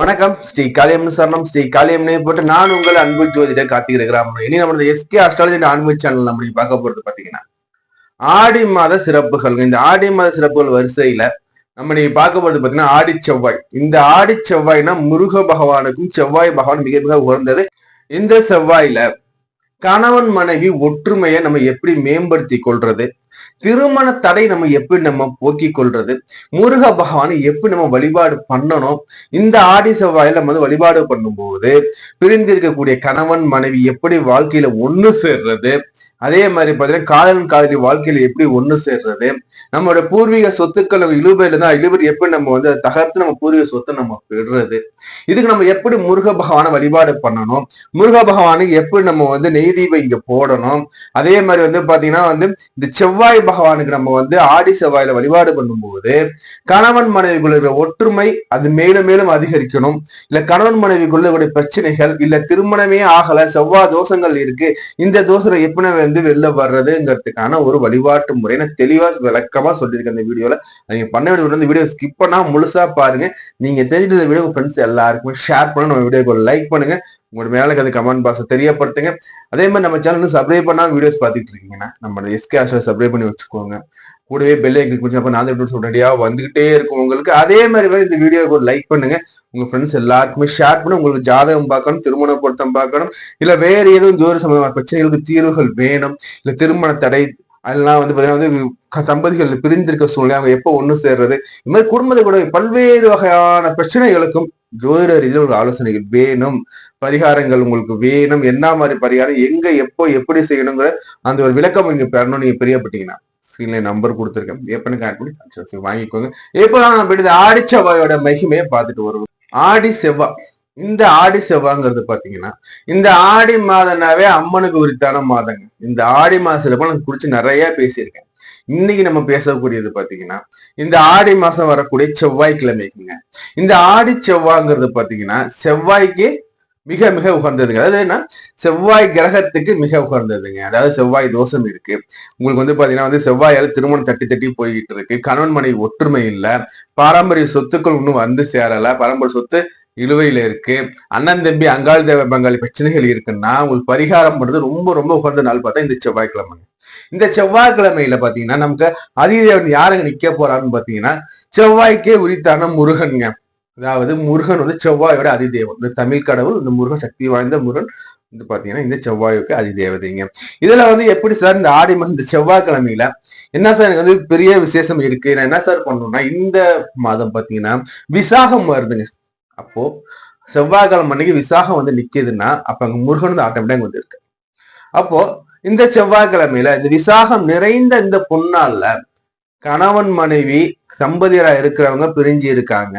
வணக்கம். ஸ்ரீ காளியம் சரணம். ஸ்ரீ காளியம் போட்டு நான் உங்கள் அன்பு ஜோதிட காத்திருக்கிறேன். இனி நம்மளோட எஸ்கே அஸ்ட்ராலஜி அன்பு சேனல் நம்ம பார்க்க போறது பாத்தீங்கன்னா ஆடி மாத சிறப்புகள். இந்த ஆடி மாத சிறப்புகள் வரிசையில நம்ம நீங்க பார்க்க போறது பாத்தீங்கன்னா ஆடி செவ்வாய். இந்த ஆடி செவ்வாய்னா முருக பகவானுக்கும் செவ்வாய் பகவான் மிக மிக உயர்ந்தது இந்த செவ்வாயில கணவன் மனைவி ஒற்றுமையை நம்ம எப்படி மேம்படுத்தி கொள்றது? திருமண தடை நம்ம எப்படி நம்ம போக்கி கொள்றது? முருக பகவானை எப்படி நம்ம வழிபாடு பண்ணணும்? இந்த ஆடி செவ்வாயில நம்ம வந்து வழிபாடு பண்ணும்போது பிரிந்திருக்கக்கூடிய கணவன் மனைவி எப்படி வாழ்க்கையில ஒண்ணு சேர்றது? அதே மாதிரி பாத்தீங்கன்னா காதலன் காதலி வாழ்க்கையில எப்படி ஒண்ணு சேர்றது? நம்மளோட பூர்வீக சொத்துக்கள் இழுபையில தான் இழுவர் எப்படி நம்ம வந்து தகர்த்து நம்ம பூர்வீக சொத்தை நம்ம பெறுறது இதுக்கு நம்ம எப்படி முருக பகவானை வழிபாடு பண்ணணும்? முருக பகவானுக்கு எப்படி நம்ம வந்து நெய் தீபம் இங்க போடணும்? அதே மாதிரி வந்து பாத்தீங்கன்னா வந்து இந்த செவ்வாய் பகவானுக்கு நம்ம வந்து ஆடி செவ்வாயில வழிபாடு பண்ணும்போது கணவன் மனைவிக்குள்ள இருக்கிற ஒற்றுமை அது மேலும் மேலும் அதிகரிக்கணும். இல்ல கணவன் மனைவிக்குள்ள பிரச்சனைகள் இல்ல திருமணமே ஆகல செவ்வாய் தோஷங்கள் இருக்கு. இந்த தோஷம் எப்படி இருந்து வெளில வர்றதுங்கிறதுக்கான ஒரு வழிபாட்டு முறை. நான் தெளிவா விளக்கமா சொல்லியிருக்கேன் இந்த வீடியோல. நீங்க பண்ண வேண்டிய இந்த வீடியோ ஸ்கிப் பண்ணா முழுசா பாருங்க. நீங்க தெரிஞ்சுட்டு இந்த வீடியோ ஃப்ரெண்ட்ஸ் எல்லாருக்குமே ஷேர் பண்ண நம்ம வீடியோக்கு லைக் பண்ணுங்க. உங்களோட மேலே அது கமெண்ட் பாக்ஸ் தெரியப்படுத்துங்க. அதே மாதிரி நம்ம சேனல் சப்ஸ்கிரைப் பண்ணா வீடியோஸ் பார்த்துட்டு இருக்கீங்கன்னா நம்ம எஸ்கே ஆஷர் சப்ஸ்கிரைப் பண்ணி வச்சுக்கோங்க. கூடவே பெல் ஐக்கன் குடிச்சு அப்போ நான் வீடியோஸ் வந்துகிட்டே இருக்கும் உங்களுக்கு. அதே மாதிரி வேறு இந்த வீடியோக்கு ஒரு லைக் பண்ணுங்க. உங்க ஃப்ரெண்ட்ஸ் எல்லாருக்குமே ஷேர் பண்ணி உங்களுக்கு ஜாதகம் பார்க்கணும் திருமண பொருத்தம் பார்க்கணும் இல்ல வேற ஏதும் ஜோதி சம்பந்தமான பிரச்சனைகளுக்கு தீர்வுகள் வேணும் இல்ல திருமண தடை அதெல்லாம் வந்து பார்த்தீங்கன்னா வந்து க- தம்பதிகள் பிரிந்திருக்க சூழ்நிலை அவங்க எப்போ ஒன்று சேர்றது? இந்த மாதிரி குடும்பத்தை கூட பல்வேறு வகையான பிரச்சனைகளுக்கும் ஜோதிட ரீதியில் ஒரு ஆலோசனைகள் வேணும். பரிகாரங்கள் உங்களுக்கு வேணும். என்ன மாதிரி பரிகாரம் எங்க எப்போ எப்படி செய்யணுங்கிற அந்த ஒரு விளக்கம் நீங்க பெறணும். நீங்க பிரியப்பட்டீங்கன்னா. ஸ்கிரீன்ல நம்பர் கொடுத்துருக்கேன். எப்பன்னு கனெக்ட் பண்ணி வாங்கிக்கோங்க. இப்பதான் நம்ம இந்த ஆடி செவ்வாயோட மகிமையை பார்த்துட்டு வருவோம். ஆடி செவ்வாய் இந்த ஆடி செவ்வாங்கிறது பாத்தீங்கன்னா இந்த ஆடி மாதம்னாவே அம்மனுக்கு உரித்தான மாதங்க. இந்த ஆடி மாசத்துல நான் குறிச்சு நிறைய பேசியிருக்கேன். இன்னைக்கு நம்ம பேசக்கூடியது பாத்தீங்கன்னா இந்த ஆடி மாசம் வரக்கூடிய செவ்வாய்க்கிழமைக்குங்க. இந்த ஆடி செவ்வாங்கிறது பாத்தீங்கன்னா செவ்வாய்க்கு மிக மிக உகந்ததுங்க. அதாவது என்ன? செவ்வாய் கிரகத்துக்கு மிக உகந்ததுங்க. அதாவது செவ்வாய் தோஷம் இருக்கு. உங்களுக்கு வந்து பாத்தீங்கன்னா வந்து செவ்வாயால திருமணம் தட்டி தட்டி போய்கிட்டு இருக்கு. கணவன் மனைவி ஒற்றுமை இல்ல. பாரம்பரிய சொத்துக்கள் இன்னும் வந்து சேரல. பாரம்பரிய சொத்து இழுவையில இருக்கு. அண்ணன் தம்பி அங்காள் தேவ பங்காளி பிரச்சனைகள் இருக்குன்னா உங்களுக்கு பரிகாரம் பண்றது ரொம்ப ரொம்ப உகந்த நாள் பார்த்தா இந்த செவ்வாய்க்கிழமைங்க. இந்த செவ்வாய்க்கிழமையில பாத்தீங்கன்னா நமக்கு அதிதேவன் யாருங்க நிக்க போறான்னு பாத்தீங்கன்னா செவ்வாய்க்கே உரித்தான முருகன்ங்க. அதாவது முருகன் வந்து செவ்வாயோட அதிதேவன். இந்த தமிழ் கடவுள் இந்த முருகன் சக்தி வாய்ந்த முருகன் வந்து பாத்தீங்கன்னா இந்த செவ்வாய்க்கு அதிதேவதைங்க. இதுல வந்து எப்படி சார் இந்த ஆடி மாதம் இந்த செவ்வாய்க்கிழமையில என்ன சார் எனக்கு வந்து பெரிய விசேஷம் இருக்கு? நான் என்ன சார் பண்ணணும்னா இந்த மாதம் பாத்தீங்கன்னா விசாகம் வருதுங்க. அப்போ செவ்வாய்க்கிழமை அன்னைக்கு விசாகம் வந்து நிக்குதுன்னா அப்ப அங்க முருகன் வந்து ஆட்டோமேட்டிக் வந்து இருக்கு அப்போ இந்த செவ்வாய்க்கிழமையில இந்த விசாகம் நிறைந்த இந்த பொன்னால கணவன் மனைவி தம்பதியரா இருக்கிறவங்க பிரிஞ்சு இருக்காங்க.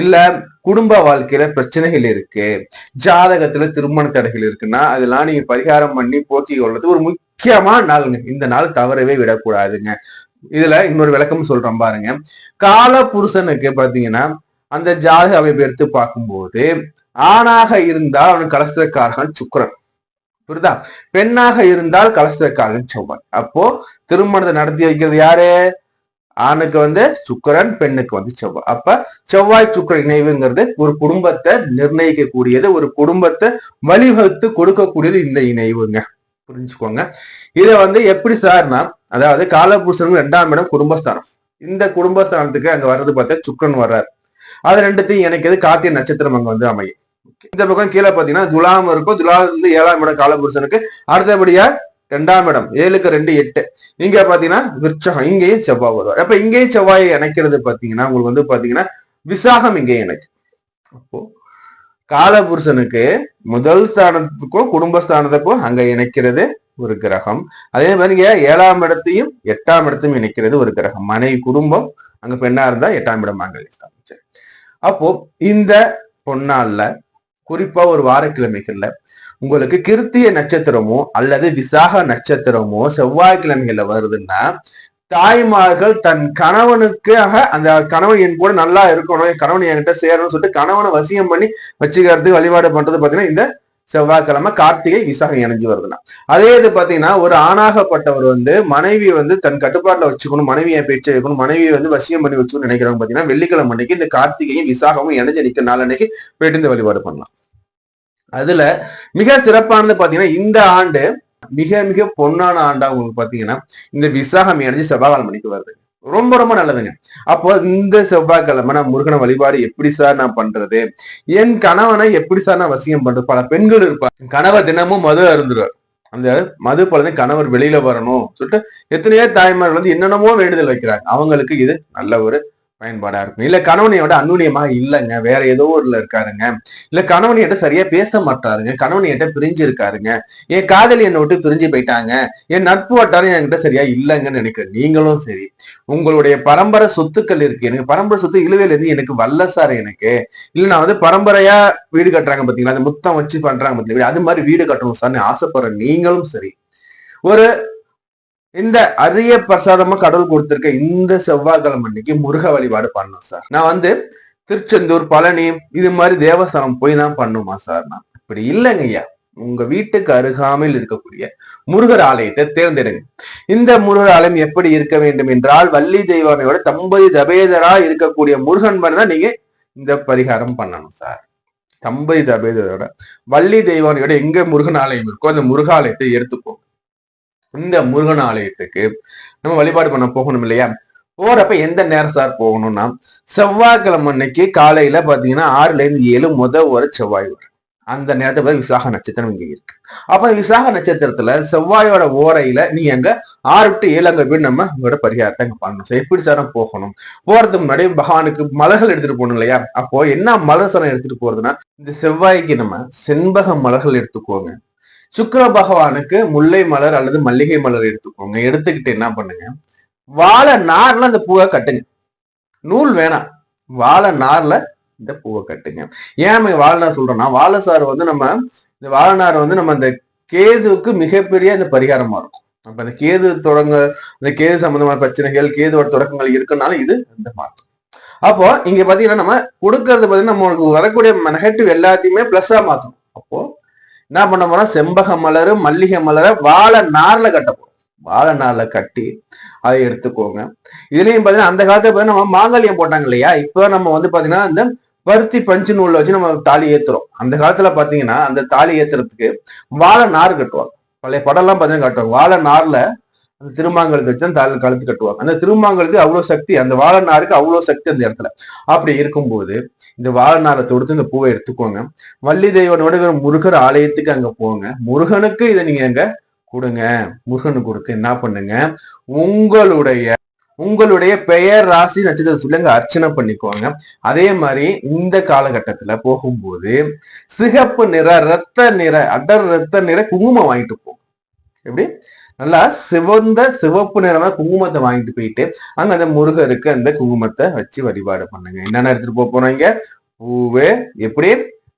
இல்ல குடும்ப வாழ்க்கையில பிரச்சனைகள் இருக்கு ஜாதகத்துல திருமண தடைகள் இருக்குன்னா அதெல்லாம் நீங்க பரிகாரம் பண்ணி போக்கி கொள்றது ஒரு முக்கியமான நாளுங்க. இந்த நாள் தவறவே விடக்கூடாதுங்க. இதுல இன்னொரு விளக்கம் சொல்றேன் பாருங்க. கால புருஷனுக்கு பாத்தீங்கன்னா அந்த ஜாதக அமைப்பு எடுத்து பார்க்கும்போது ஆணாக இருந்தால் அவனுக்கு கலசக்காரகன் சுக்கரன். புரியுதா? பெண்ணாக இருந்தால் கலசக்காரகன் செவ்வாய். அப்போ திருமணத்தை நடத்தி வைக்கிறது யாரு? ஆணுக்கு வந்து சுக்கிரன் பெண்ணுக்கு வந்து செவ்வாய். அப்ப செவ்வாய் சுக்கிரன் இணைவுங்கிறது ஒரு குடும்பத்தை நிர்ணயிக்கக்கூடியது ஒரு குடும்பத்தை வழிவகுத்து கொடுக்கக்கூடியது இந்த இணைவுங்க. புரிஞ்சுக்கோங்க. இதை வந்து எப்படி சார்னா அதாவது காலபுருஷனுக்கு ரெண்டாம் இடம் குடும்பஸ்தானம். இந்த குடும்பஸ்தானத்துக்கு அங்க வர்றது பார்த்தா சுக்கிரன் வர்றாரு. அது ரெண்டுத்தையும் இணைக்கிறது கார்த்திகை நட்சத்திரம் அங்க வந்து அமையும். இந்த பக்கம் கீழே பாத்தீங்கன்னா துலாம் இருக்கும். துலாம் வந்து ஏழாம் இடம் காலபுருஷனுக்கு. அடுத்தபடியா ரெண்டாம் இடம் ஏழுக்கு ரெண்டு எட்டு. இங்க பாத்தீங்கன்னா விற்சகம் இங்கேயும் செவ்வாய் வருவார். அப்ப இங்கேயும் செவ்வாயை இணைக்கிறது பாத்தீங்கன்னா உங்களுக்கு வந்து பாத்தீங்கன்னா விசாகம் இங்கேயும் இணைக்கும். அப்போ காலபுருஷனுக்கு முதல் ஸ்தானத்துக்கும் குடும்பஸ்தானத்துக்கும் அங்க இணைக்கிறது ஒரு கிரகம். அதே மாதிரி ஏழாம் இடத்தையும் எட்டாம் இடத்தையும் இணைக்கிறது ஒரு கிரகம். மனைவி குடும்பம் அங்க பெண்ணா இருந்தா எட்டாம் இடம் மாங்கல்ய ஸ்தானம் அப்போ இந்த பொன்னாள்ல குறிப்பா ஒரு வாரக்கிழமைகள்ல உங்களுக்கு கிருத்திய நட்சத்திரமோ அல்லது விசாக நட்சத்திரமோ செவ்வாய்க்கிழமைகள்ல வருதுன்னா தாய்மார்கள் தன் கணவனுக்காக அந்த கணவன் என் கூட நல்லா இருக்கணும் என் கணவன் என்கிட்ட சேரணும்னு சொல்லிட்டு கணவனை வசியம் பண்ணி வச்சுக்கிறதுக்கு வழிபாடு பண்றது பாத்தீங்கன்னா இந்த செவ்வாய்க்கிழமை கார்த்திகை விசாகம் இணைஞ்சு வருதுன்னா. அதே இது பாத்தீங்கன்னா ஒரு ஆணாகப்பட்டவர் வந்து மனைவி வந்து தன் கட்டுப்பாட்டுல வச்சுக்கணும் மனைவியை பேச்சு வைக்கணும் மனைவியை வந்து வசியம் பண்ணி வச்சுக்கணும்னு நினைக்கிறவங்க பாத்தீங்கன்னா வெள்ளிக்கிழமை அன்னைக்கு இந்த கார்த்திகையும் விசாகமும் இணைஞ்சு நிற்கிற நாள் அன்னைக்கு போயிட்டு இந்த வழிபாடு பண்ணலாம். அதுல மிக சிறப்பானது பாத்தீங்கன்னா இந்த ஆண்டு மிக மிக பொன்னான ஆண்டா உங்களுக்கு பாத்தீங்கன்னா இந்த விசாகம் இணைஞ்சு செவ்வாய் மணிக்கு வருது. ரொம்ப ரொம்ப நல்லதுங்க. அப்போ இந்த செவ்வாய்க்கிழமை நான் முருகனை வழிபாடு எப்படி சார் நான் பண்றது? என் கணவனை எப்படி சார் நான் வசியம் பண்றது? பல பெண்கள் இருப்பாங்க. கணவர் தினமும் மது அருந்துருவார். அந்த மது பழந்து கணவர் வெளியில வரணும் சொல்லிட்டு எத்தனையோ தாய்மார்கள் வந்து என்னென்னமோ வேண்டுதல் வைக்கிறாங்க. அவங்களுக்கு இது நல்ல ஒரு பயன்பாடா இருக்கும். இல்ல கணவனையோட அன்னுனியமா இல்லைங்க. வேற ஏதோ ஒருல இருக்காருங்க. இல்ல கணவனையிட்ட சரியா பேச மாட்டாருங்க. கணவனையிட்ட பிரிஞ்சு இருக்காருங்க என் காதலி என்னை விட்டு பிரிஞ்சு போயிட்டாங்க. என் நட்பு வட்டாரம் என்கிட்ட சரியா இல்லைங்கன்னு நினைக்கிறேன். நீங்களும் சரி. உங்களுடைய பரம்பரை சொத்துக்கள் இருக்கு. எனக்கு பரம்பரை சொத்து இழுவையில இருந்து எனக்கு வல்ல சார் எனக்கு. இல்ல நான் வந்து பரம்பரையா வீடு கட்டுறாங்க பாத்தீங்களா? அந்த முத்தம் வச்சு பண்றாங்க பாத்தீங்களா? அது மாதிரி வீடு கட்டணும் சார்னு ஆசைப்படுற நீங்களும் சரி. ஒரு இந்த அரிய பிரசாதமா கடவுள் கொடுத்திருக்க இந்த செவ்வாய்க்கிழமை அன்னைக்கு முருக வழிபாடு பண்ணணும் சார். நான் வந்து திருச்செந்தூர் பழனி இது மாதிரி தேவஸ்தானம் போய் தான் பண்ணுமா சார் நான். இப்படி இல்லைங்க ஐயா. உங்க வீட்டுக்கு அருகாமையில் இருக்கக்கூடிய முருகர் ஆலயத்தை தேர்ந்தெடுங்க. இந்த முருகர் ஆலயம் எப்படி இருக்க வேண்டும் என்றால் வள்ளி தெய்வானையோட தம்பதி தபேதரா இருக்கக்கூடிய முருகன் தான் நீங்க இந்த பரிகாரம் பண்ணணும் சார். தம்பதி தபேதரோட வள்ளி தெய்வானையோட எங்க முருகன் ஆலயம் இருக்கோ அந்த முருகாலயத்தை எடுத்துக்கோங்க. இந்த முருகன் ஆலயத்துக்கு நம்ம வழிபாடு பண்ண போகணும் இல்லையா? போறப்ப எந்த நேரம் சார் போகணும்னா செவ்வாய்க்கிழமை அன்னைக்கு காலையில பாத்தீங்கன்னா ஆறுல இருந்து ஏழு முத ஒரு செவ்வாய் வரும் அந்த பார்த்து விசாக நட்சத்திரம் இங்க இருக்கு. அப்ப விசாக நட்சத்திரத்துல செவ்வாயோட ஓரையில நீங்க அங்க ஆறு டு ஏழு அங்க போய் நம்ம உங்களோட பரிகாரத்தை அங்க பண்ணணும். எப்படி சார் போகணும்? போறதுக்கு முன்னாடி பகவானுக்கு மலர்கள் எடுத்துட்டு போகணும் இல்லையா? அப்போ என்ன மலர் சனம் எடுத்துட்டு போறதுன்னா இந்த செவ்வாய்க்கு நம்ம செண்பக மலர்கள் எடுத்துக்கோங்க. சுக்கிர பகவானுக்கு முல்லை மலர் அல்லது மல்லிகை மலர் எடுத்துக்கோங்க. எடுத்துக்கிட்டு என்ன பண்ணுங்க? வாழை நார்ல அந்த பூவை கட்டுங்க. நூல் வேணாம். வாழை நார்ல இந்த பூவை கட்டுங்க. ஏன் நம்ம சொல்றோம்னா வாழை சாறு வந்து நம்ம இந்த வாழைநார் வந்து நம்ம அந்த கேதுவுக்கு மிகப்பெரிய இந்த பரிகாரமா இருக்கும். அப்ப அந்த கேது தொடங்க இந்த கேது சம்பந்தமான பிரச்சனைகள் கேதுவோட தொடக்கங்கள் இருக்கனால இது இந்த மாற்றம் அப்போ இங்க பாத்தீங்கன்னா நம்ம கொடுக்கறது பாத்தீங்கன்னா நம்மளுக்கு வரக்கூடிய நெகட்டிவ் எல்லாத்தையுமே பிளஸ்ஸா மாத்தணும். அப்போ என்ன பண்ண போறோம்? செம்பக மலர் மல்லிகை மலரை வாழை நார்ல கட்ட போறோம். வாழை நார்ல கட்டி அதை எடுத்துக்கோங்க. இதுலயும் பாத்தீங்கன்னா அந்த காலத்துல பாத்தீங்கன்னா நம்ம மாங்கல்யம் போட்டாங்க இல்லையா? இப்போ நம்ம வந்து பாத்தீங்கன்னா இந்த பருத்தி பஞ்சு நூல்ல வச்சு நம்ம தாலி ஏத்துறோம். அந்த காலத்துல பாத்தீங்கன்னா அந்த தாலி ஏத்துறதுக்கு வாழை நார் கட்டுவாங்க. பழைய படம்லாம் பாத்தீங்கன்னா கட்டுவாங்க. வாழை நார்ல அந்த திருமாங்கலத்தை வச்சு அந்த கழுத்து கட்டுவாங்க. அந்த திருமாங்கலத்துக்கு அவ்வளவு சக்தி அந்த வாழைநாருக்கு அவ்வளவு சக்தி அந்த இடத்துல. அப்படி இருக்கும்போது இந்த வாழைநாரை தொடுத்து இந்த பூவை எடுத்துக்கோங்க. வள்ளி தெய்வனோட வெறும் முருகர் ஆலயத்துக்கு அங்க போங்க. முருகனுக்கு இதை நீங்க அங்க கொடுங்க. முருகனுக்கு கொடுத்து என்ன பண்ணுங்க? உங்களுடைய உங்களுடைய பெயர் ராசி நட்சத்திரத்தை சொல்லி அங்க அர்ச்சனை பண்ணிக்கோங்க. அதே மாதிரி இந்த காலகட்டத்துல போகும்போது சிகப்பு நிற ரத்த நிற அடர் ரத்த நிற குங்குமம் வாங்கிட்டு போகும் எப்படி? நல்லா சிவந்த சிவப்பு நிறமா குங்குமத்தை வாங்கிட்டு போயிட்டு அங்க அந்த முருகருக்கு அந்த குங்குமத்தை வச்சு வழிபாடு பண்ணுங்க. என்னென்ன எடுத்துட்டு போக போறீங்க பூவு எப்படி?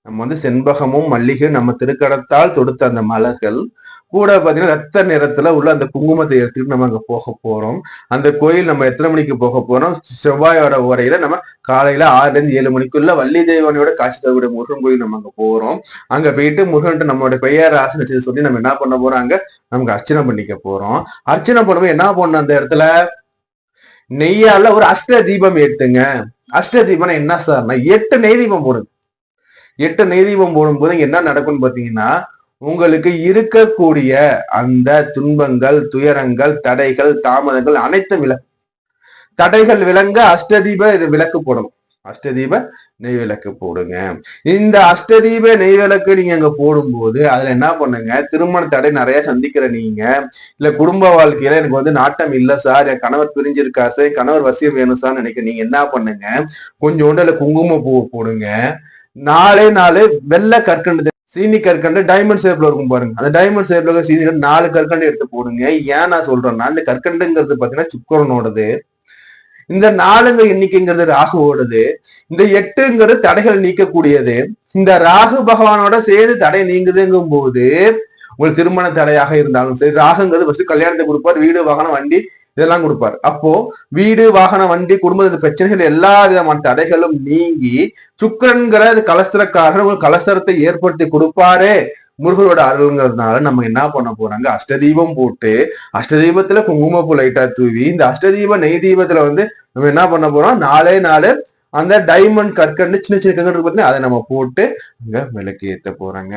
நம்ம வந்து செண்பகமும் மல்லிகையும் நம்ம திருக்கடத்தால் தொடுத்த அந்த மலர்கள் கூட பாத்தீங்கன்னா ரத்த நிறத்துல உள்ள அந்த குங்குமத்தை எடுத்துக்கிட்டு நம்ம அங்க போக போறோம். அந்த கோயில் நம்ம எத்தனை மணிக்கு போக போறோம்? செவ்வாயோட உரையில நம்ம காலையில ஆறுல இருந்து ஏழு மணிக்குள்ள வள்ளி தெய்வனையோட காட்சி தரக்கூடிய முருகன் கோயில் நம்ம அங்க போறோம். அங்க போயிட்டு முருகன்ட்டு நம்மளோட பெயர் ஆசை சொல்லி நம்ம என்ன பண்ண போறோம் அங்க? நமக்கு அர்ச்சனை பண்ணிக்க போறோம். அர்ச்சனை பண்ணும்போது என்ன பண்ணணும் அந்த இடத்துல? நெய்யால ஒரு அஷ்ட தீபம் ஏத்துங்க. அஷ்ட தீபம்னா என்ன சார்னா எட்டு நெய் தீபம் போடுங்க எட்டு நெய் தீபம் போடும்போது என்ன நடக்கும்னு பாத்தீங்கன்னா உங்களுக்கு இருக்கக்கூடிய அந்த துன்பங்கள் துயரங்கள் தடைகள் தாமதங்கள் அனைத்தும் விலகும் தடைகள் விளங்க அஷ்டதீப விளக்கு போடணும். அஷ்டதீப நெய் விளக்கு போடுங்க. இந்த அஷ்டதீப நெய் விளக்கு நீங்க அங்க போடும்போது அதுல என்ன பண்ணுங்க? திருமண தடை நிறைய சந்திக்கிற நீங்க இல்ல குடும்ப வாழ்க்கையில எனக்கு வந்து நாட்டம் இல்ல சார் என் கணவர் பிரிஞ்சிருக்காரு சார் கணவர் வசியம் வேணும் சார் நினைக்க நீங்க என்ன பண்ணுங்க? கொஞ்சோண்டு அதுல குங்கும பூ போடுங்க. நாலே நாலு வெள்ளை கற்கண்டு சீனி கற்கண்டு டைமண்ட் ஷேப்ல இருக்கும் பாருங்க. அந்த டைமண்ட் ஷேப்ல இருக்க சீனி நாலு கற்கண்டு எடுத்து போடுங்க. ஏன் நான் சொல்றேன்னா இந்த கற்கண்டுங்கிறது பாத்தீங்கன்னா சுக்கரனோடது. இந்த நாலுங்க எண்ணிக்கைங்கிறது ராகுவோடது. இந்த எட்டுங்கிறது தடைகள் நீக்கக்கூடியது. இந்த ராகு பகவானோட சேர்ந்து தடை நீங்குதுங்கும் போது உங்களுக்கு திருமண தடையாக இருந்தாலும் சரி ராகுங்கிறது ஃபர்ஸ்ட் கல்யாணத்தை கொடுப்பார் வீடு வாகனம் வண்டி இதெல்லாம் கொடுப்பார். அப்போ வீடு வாகனம் வண்டி குடும்பத்து பிரச்சனைகள் எல்லா விதமான தடைகளும் நீங்கி சுக்கரன்கிற அது கலசரக்காரர் ஒரு கலசரத்தை ஏற்படுத்தி கொடுப்பாரு. முருகனோட அருள்ங்கிறதுனால நம்ம என்ன பண்ண போறாங்க அஷ்டதீபம் போட்டு அஷ்டதீபத்துல குங்குமப்பூ லைட்டா தூவி இந்த அஷ்டதீப நெய் தீபத்துல வந்து நம்ம என்ன பண்ண போறோம்? நாளே நாலு அந்த டைமண்ட் கற்கண்டு சின்ன சின்ன கற்கண்டு பார்த்தீங்கன்னா அதை நம்ம போட்டு அங்க விளக்கு ஏத்த போறாங்க.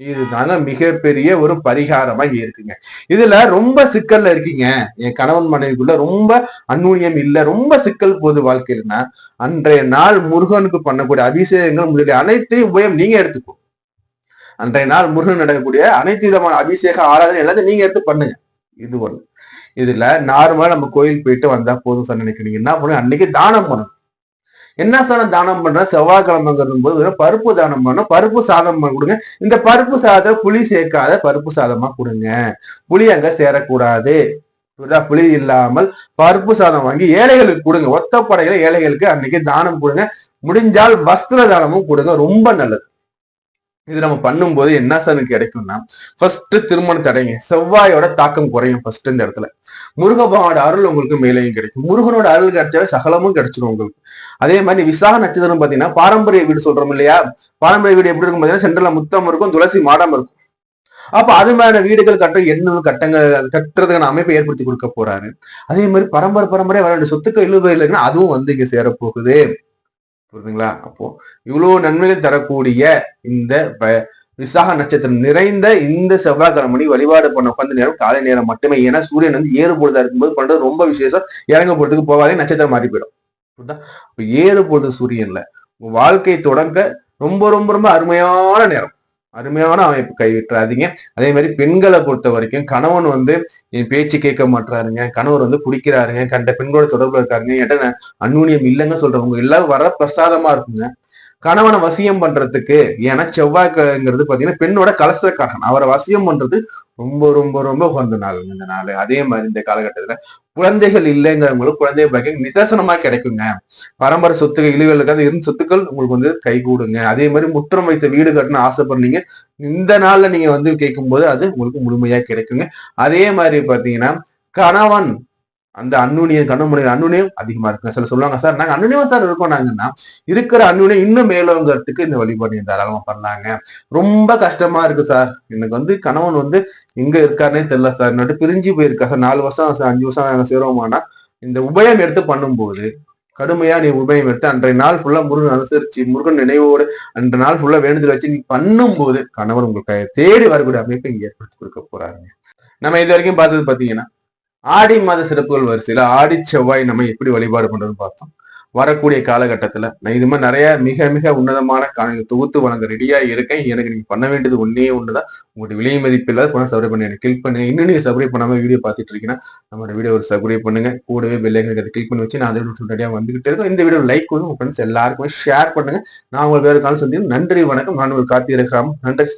இதுதாங்க மிகப்பெரிய ஒரு பரிகாரமா இருக்குங்க. இதுல ரொம்ப சிக்கல்ல இருக்கீங்க. என் கணவன் மனைவிக்குள்ள ரொம்ப அந்நூன்யம் இல்ல ரொம்ப சிக்கல் போது வாழ்க்கையிலனா அன்றைய நாள் முருகனுக்கு பண்ணக்கூடிய அபிஷேகங்கள் முதலிய அனைத்தையும் உபயம் நீங்க எடுத்துக்கோ. அன்றைய நாள் முருகன் நடக்கக்கூடிய அனைத்து விதமான அபிஷேக ஆராதனை எல்லாத்தையும் நீங்க எடுத்து பண்ணுங்க. இது ஒண்ணு. இதுல நார்மலா நம்ம கோயில் போயிட்டு வந்தா போதும் சார் நினைக்கிறீங்க. என்ன பண்ணுங்க? அன்னைக்கு தானம் பண்ணணும். என்ன சாணம் தானம் பண்ற செவ்வாய்க்கிழமைங்கிறது போது வெறும் பருப்பு தானம் பண்ணும் பருப்பு சாதம் பண்ண கொடுங்க. இந்த பருப்பு சாதத்தை புளி சேர்க்காத பருப்பு சாதமா கொடுங்க. புளி அங்க சேரக்கூடாது. புரியுதா? புளி இல்லாமல் பருப்பு சாதம் வாங்கி ஏழைகளுக்கு கொடுங்க. ஒத்தப்படையில ஏழைகளுக்கு அன்னைக்கு தானம் கொடுங்க. முடிஞ்சால் வஸ்திர தானமும் கொடுங்க. ரொம்ப நல்லது. இது நம்ம பண்ணும்போது என்ன சார் கிடைக்கும்னா ஃபர்ஸ்ட் திருமண தடைங்க செவ்வாயோட தாக்கம் குறையும் ஃபர்ஸ்ட் இந்த இடத்துல. முருக பகவானோட அருள் உங்களுக்கு மேலேயும் கிடைக்கும். முருகனோட அருள் கிடைச்சாவே சகலமும் கிடைச்சிடும் உங்களுக்கு. அதே மாதிரி விசாக நட்சத்திரம் பாத்தீங்கன்னா பாரம்பரிய வீடு சொல்றோம் இல்லையா? பாரம்பரிய வீடு எப்படி இருக்கும் பாத்தீங்கன்னா சென்டர்ல முத்தம் இருக்கும் துளசி மாடம் இருக்கும். அப்ப அது மாதிரியான வீடுகள் கட்ட என்ன கட்டங்க கட்டுறதுக்கான அமைப்பை ஏற்படுத்தி கொடுக்க போறாரு. அதே மாதிரி பரம்பரை பரம்பரை வர வேண்டிய சொத்துக்கள் இழுவையில் இருக்குன்னா அதுவும் வந்து இங்க சேரப்போகுது. புரியுதுங்களா? அப்போ இவ்வளவு நன்மைகள் தரக்கூடிய இந்த விசாக நட்சத்திரம் நிறைந்த இந்த செவ்வாய்க்கிழமை வழிபாடு பண்ண உட்காந்து நேரம் காலை நேரம் மட்டுமே. ஏன்னா சூரியன் வந்து ஏறு பொழுதா இருக்கும்போது பண்றது ரொம்ப விசேஷம். இறங்க பொழுதுக்கு போகாதே நட்சத்திரம் மாறி போயிடும் புரியுதா ஏறு பொழுது சூரியன்ல. உங்க வாழ்க்கை தொடங்க ரொம்ப ரொம்ப ரொம்ப அருமையான நேரம். அருமையான அமைப்பு கைவிட்டுறாதீங்க. அதே மாதிரி பெண்களை பொறுத்த வரைக்கும் கணவன் வந்து என் பேச்சு கேட்க மாட்டாருங்க கணவர் வந்து குடிக்கிறாருங்க. கண்ட பெண்களோட தொடர்பு இருக்காருங்க. என்கிட்ட அந்நூன்யம் இல்லைங்க சொல்றவங்க எல்லாரும் வர பிரசாதமா இருக்குங்க. கணவனை வசியம் பண்றதுக்கு ஏன்னா செவ்வாய்க்குங்கிறது பாத்தீங்கன்னா பெண்ணோட கலசக்காரன். அவரை வசியம் பண்றது ரொம்ப ரொம்ப ரொம்ப உகந்த நாள் இந்த நாள். அதே மாதிரி இந்த காலகட்டத்துல குழந்தைகள் இல்லைங்கிறவங்களுக்கு குழந்தை பாக்கியம் நிதர்சனமா கிடைக்குங்க. பரம்பரை சொத்துக்கள் இழிவலுக்காக இருந்த சொத்துக்கள் உங்களுக்கு வந்து கை கூடுங்க. அதே மாதிரி முற்றம் வைத்த வீடு கட்டணும் ஆசைப்படுறீங்க. இந்த நாள்ல நீங்க வந்து கேட்கும்போது அது உங்களுக்கு முழுமையா கிடைக்குங்க. அதே மாதிரி பாத்தீங்கன்னா கணவன் அந்த அன்னுனிய கண்ணமுனை அன்னுனையும் அதிகமா இருக்கு சில சொல்லுவாங்க சார். நாங்க அன்னுனியமா சார் இருக்கோம். நாங்கன்னா இருக்கிற அன்னுனை இன்னும் மேலோங்கிறதுக்கு இந்த வழிபாடு தாராளமா பண்ணாங்க. ரொம்ப கஷ்டமா இருக்கு சார். எனக்கு வந்து கணவன் வந்து எங்க இருக்காருன்னே தெரியல சார். நட்டு பிரிஞ்சு போயிருக்கா சார். நாலு வருஷம் அஞ்சு வருஷம் நாங்க சேருவோமானா இந்த உபயம் எடுத்து பண்ணும்போது கடுமையா நீ உபயம் எடுத்து அன்றைய நாள் ஃபுல்லா முருகன் அனுசரிச்சு முருகன் நினைவோடு அன்ற நாள் ஃபுல்லா வேண்டுதல் வச்சு நீ பண்ணும்போது கணவர் உங்களுக்கு தேடி வரக்கூடிய அமைப்பை இங்க ஏற்படுத்தி கொடுக்க போறாங்க நம்ம இது வரைக்கும் பார்த்தது பாத்தீங்கன்னா ஆடி மாத சிறப்புகள் வரிசையில ஆடி செவ்வாய் நம்ம எப்படி வழிபாடு பண்றதுன்னு பார்த்தோம். வரக்கூடிய காலகட்டத்துல நான் இது மாதிரி நிறைய மிக மிக உன்னதமான காணொலி தொகுத்து வழங்க ரெடியா இருக்கேன். எனக்கு நீங்க பண்ண வேண்டியது ஒன்னே ஒண்ணுதான். உங்களுடைய விலை மதிப்பு இல்லாத பணம் சப்ரை பண்ணி கிளிக் பண்ணுங்க இன்னும் நீங்க சப்ரை பண்ணாம வீடியோ பார்த்துட்டு இருக்கீங்கன்னா நம்மளோட வீடியோ ஒரு சப்ரை பண்ணுங்க. கூடவே பெல்லைக்கன் அதை கிளிக் பண்ணி வச்சு நான் அதை உடனடியாக வந்துகிட்டே இருக்கோம். இந்த வீடியோ லைக் பண்ணுங்க உங்க ஃப்ரெண்ட்ஸ் எல்லாருக்குமே ஷேர் பண்ணுங்க. நான் உங்களுக்கு வேறு காலம் சந்தியும் நன்றி வணக்கம். நான் ஒரு கார்த்திகை நன்றி.